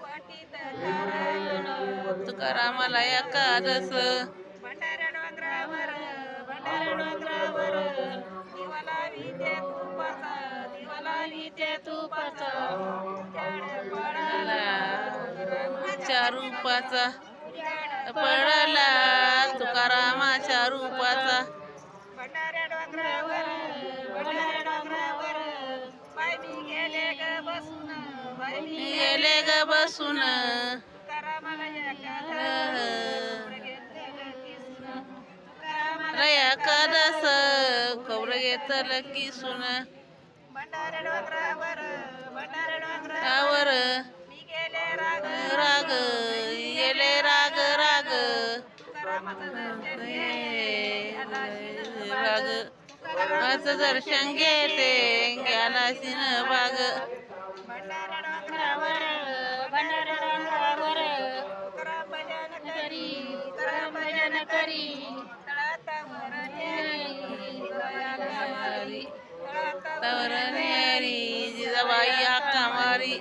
वाटीत कारा तुकारामाला एकादस रूपाचा पडला मी गेले ग बसून. करा मला एकादस खबर की सुन भंडाऱ्या राग गेले राग राग. राग माझं दर्शन घेते गेला बाग. करी तवर नेरी जिजाबाई मारी.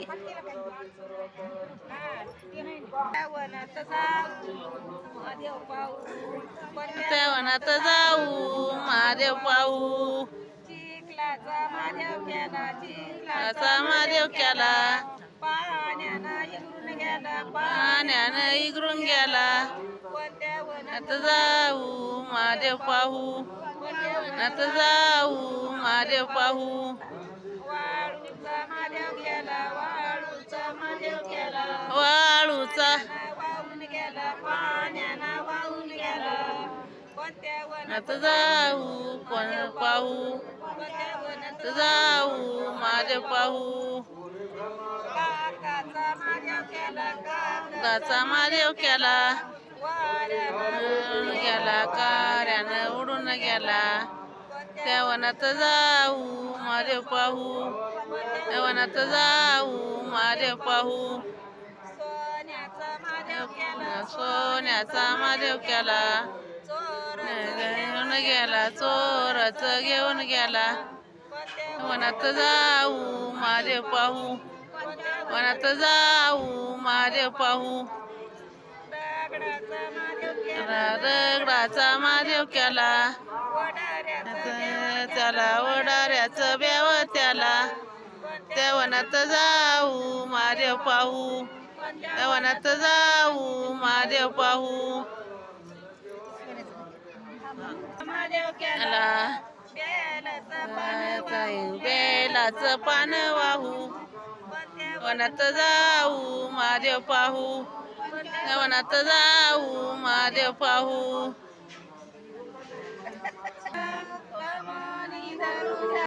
वनात जाऊ महादेव पाहू. चिखलाचा महादेव केला असा महादेव केला. पाण्यानं इकडून गेला पाण्यानं इगरून गेला. आता जाऊ महादेव पाहू. आता जाऊ महादेव पाहू. वाळूचा आता जाऊ कोण पाहू. आता जाऊ महादेव पाहू. काचा महादेव केला उडून गेला कार्यानं उडून गेला. त्या वनात जाऊ मारे पाहू. त्या वनात जाऊ मारे पाहू. सोन्याचा मादेव केला. घेऊन गेला चोरच घेऊन गेला. मनात वनात जाऊ मारे पाहू. वनात जाऊ मारे पाहू. रगडाचा दगडाचा महादेव केला त्याला वडाऱ्याचं ब्याव त्याला. त्या वनात जाऊ महादेव पाहू. त्या वनात जाऊ महादेव पाहू. बेलाच पान बेलाचं वाहू. वनात जाऊ महादेव पाहू. त्या वनात जाऊ महादेव पाहू.